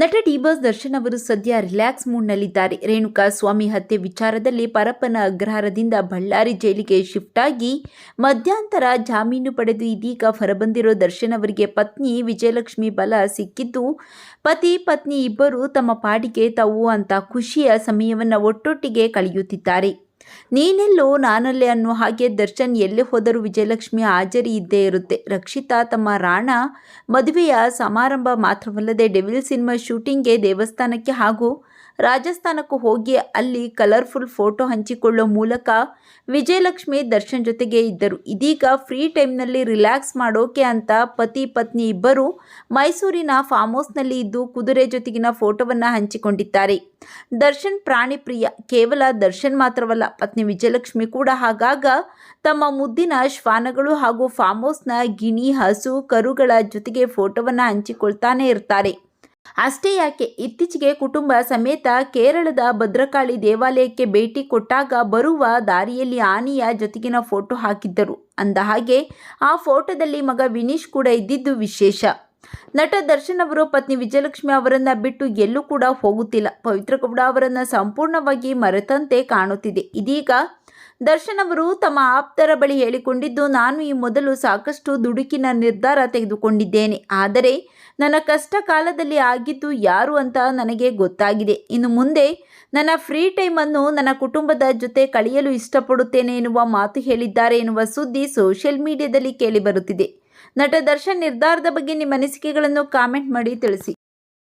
ನಟ ಡಿಬಾಸ್ ದರ್ಶನ್ ಅವರು ಸದ್ಯ ರಿಲ್ಯಾಕ್ಸ್ ಮೂಡ್ನಲ್ಲಿದ್ದಾರೆ. ರೇಣುಕಾ ಸ್ವಾಮಿ ಹತ್ಯೆ ವಿಚಾರದಲ್ಲಿ ಪರಪ್ಪನ ಅಗ್ರಹಾರದಿಂದ ಬಳ್ಳಾರಿ ಜೈಲಿಗೆ ಶಿಫ್ಟ್ ಆಗಿ ಮಧ್ಯಂತರ ಜಾಮೀನು ಪಡೆದು ಇದೀಗ ಹೊರಬಂದಿರೋ ದರ್ಶನ್ ಅವರಿಗೆ ಪತ್ನಿ ವಿಜಯಲಕ್ಷ್ಮಿ ಬಲ ಸಿಕ್ಕಿದ್ದು, ಪತಿ ಪತ್ನಿ ಇಬ್ಬರು ತಮ್ಮ ಪಾಡಿಗೆ ತಾವು ಅಂತ ಖುಷಿಯ ಸಮಯವನ್ನು ಒಟ್ಟೊಟ್ಟಿಗೆ ಕಳೆಯುತ್ತಿದ್ದಾರೆ. ನೀನೆಲ್ಲೋ ನಾನಲ್ಲೇ ಅನ್ನೋ ಹಾಗೆ ದರ್ಶನ್ ಎಲ್ಲಿ ಹೋದರೂ ವಿಜಯಲಕ್ಷ್ಮಿ ಹಾಜರಿ ಇದ್ದೇ ಇರುತ್ತೆ. ರಕ್ಷಿತಾ ತಮ್ಮ ರಾಣ ಮದುವೆಯ ಸಮಾರಂಭ ಮಾತ್ರವಲ್ಲದೆ ಡೆವಿಲ್ ಸಿನಿಮಾ ಶೂಟಿಂಗ್ಗೆ ದೇವಸ್ಥಾನಕ್ಕೆ ಹಾಗೂ ರಾಜಸ್ಥಾನಕ್ಕೂ ಹೋಗಿ ಅಲ್ಲಿ ಕಲರ್ಫುಲ್ ಫೋಟೋ ಹಂಚಿಕೊಳ್ಳೋ ಮೂಲಕ ವಿಜಯಲಕ್ಷ್ಮಿ ದರ್ಶನ್ ಜೊತೆಗೆ ಇದ್ದರು. ಇದೀಗ ಫ್ರೀ ಟೈಮ್ನಲ್ಲಿ ರಿಲ್ಯಾಕ್ಸ್ ಮಾಡೋಕೆ ಅಂತ ಪತಿ, ಪತ್ನಿ ಇಬ್ಬರು ಮೈಸೂರಿನ ಫಾರ್ಮ್ ಹೌಸ್ನಲ್ಲಿ ಇದ್ದು ಕುದುರೆ ಜೊತೆಗಿನ ಫೋಟೋವನ್ನು ಹಂಚಿಕೊಂಡಿದ್ದಾರೆ. ದರ್ಶನ್ ಪ್ರಾಣಿ ಪ್ರಿಯ. ಕೇವಲ ದರ್ಶನ್ ಮಾತ್ರವಲ್ಲ, ಪತ್ನಿ ವಿಜಯಲಕ್ಷ್ಮಿ ಕೂಡ ಹಾಗಾಗ ತಮ್ಮ ಮುದ್ದಿನ ಶ್ವಾನಗಳು ಹಾಗೂ ಫಾರ್ಮ್ ಹೌಸ್ನ ಗಿಣಿ, ಹಸು, ಕರುಗಳ ಜೊತೆಗೆ ಫೋಟೋವನ್ನು ಹಂಚಿಕೊಳ್ತಾನೆ ಇರ್ತಾರೆ. ಅಷ್ಟೇ ಯಾಕೆ? ಇತ್ತೀಚೆಗೆ ಕುಟುಂಬ ಸಮೇತ ಕೇರಳದ ಭದ್ರಕಾಳಿ ದೇವಾಲಯಕ್ಕೆ ಭೇಟಿ ಕೊಟ್ಟಾಗ ಬರುವ ದಾರಿಯಲ್ಲಿ ಆನೆಯ ಜೊತೆಗಿನ ಫೋಟೋ ಹಾಕಿದ್ದರು. ಅಂದ ಹಾಗೆ, ಆ ಫೋಟೋದಲ್ಲಿ ಮಗ ವಿನೀಶ್ ಕೂಡ ಇದ್ದಿದ್ದು ವಿಶೇಷ. ನಟ ದರ್ಶನ್ ಅವರು, ಪತ್ನಿ ವಿಜಯಲಕ್ಷ್ಮಿ ಅವರನ್ನ ಬಿಟ್ಟು ಎಲ್ಲೂ ಕೂಡ ಹೋಗುತ್ತಿಲ್ಲ. ಪವಿತ್ರ ಗೌಡ ಅವರನ್ನ ಸಂಪೂರ್ಣವಾಗಿ ಮರೆತಂತೆ ಕಾಣುತ್ತಿದೆ. ಇದೀಗ ದರ್ಶನ್ ಅವರು ತಮ್ಮ ಆಪ್ತರ ಬಳಿ ಹೇಳಿಕೊಂಡಿದ್ದು, ನಾನು ಈ ಮೊದಲು ಸಾಕಷ್ಟು ದುಡುಕಿನ ನಿರ್ಧಾರ ತೆಗೆದುಕೊಂಡಿದ್ದೇನೆ. ಆದರೆ ನನ್ನ ಕಷ್ಟ ಕಾಲದಲ್ಲಿ ಆಗಿದ್ದು ಯಾರು ಅಂತ ನನಗೆ ಗೊತ್ತಾಗಿದೆ. ಇನ್ನು ಮುಂದೆ ನನ್ನ ಫ್ರೀ ಟೈಮನ್ನು ನನ್ನ ಕುಟುಂಬದ ಜೊತೆ ಕಳೆಯಲು ಇಷ್ಟಪಡುತ್ತೇನೆ ಎನ್ನುವ ಮಾತು ಹೇಳಿದ್ದಾರೆ ಎನ್ನುವ ಸುದ್ದಿ ಸೋಷಿಯಲ್ ಮೀಡಿಯಾದಲ್ಲಿ ಕೇಳಿಬರುತ್ತಿದೆ. ನಟ ದರ್ಶನ್ ನಿರ್ಧಾರದ ಬಗ್ಗೆ ನಿಮ್ಮ ಅನಿಸಿಕೆಗಳನ್ನು ಕಾಮೆಂಟ್ ಮಾಡಿ ತಿಳಿಸಿ.